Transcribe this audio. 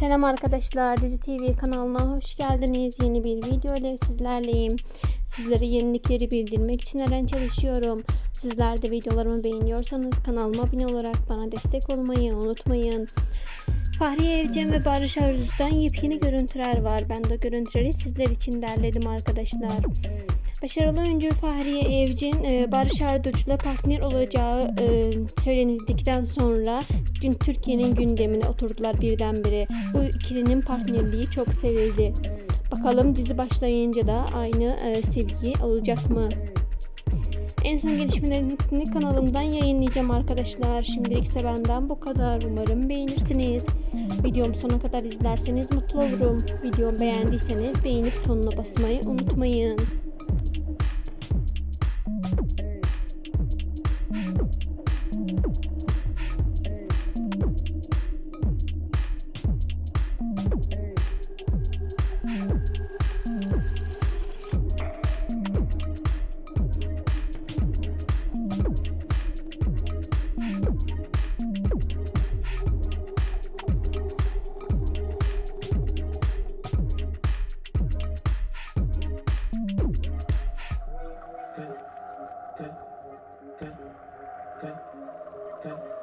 Selam arkadaşlar, Dizi TV kanalına hoş geldiniz. Yeni bir video ile sizlerleyim. Sizlere yenilikleri bildirmek için her an çalışıyorum. Sizler de videolarımı beğeniyorsanız kanalıma abone olarak bana destek olmayı unutmayın. Fahriye Evcen ve Barış Arzu'dan yepyeni görüntüler var. Ben de görüntüleri sizler için derledim arkadaşlar. Başarılı oyuncu Fahriye Evcin, e, Barış Arduç'la partner olacağı e, söylenildikten sonra dün Türkiye'nin gündemine oturdular birdenbire. Bu ikilinin partnerliği çok sevildi. Bakalım dizi başlayınca da aynı e, sevgi olacak mı? En son gelişmelerin hepsini kanalımdan yayınlayacağım arkadaşlar. Şimdilik ise benden bu kadar. Umarım beğenirsiniz. Videomu sona kadar izlerseniz mutlu olurum. Videomu beğendiyseniz beğeni butonuna basmayı unutmayın. 对对。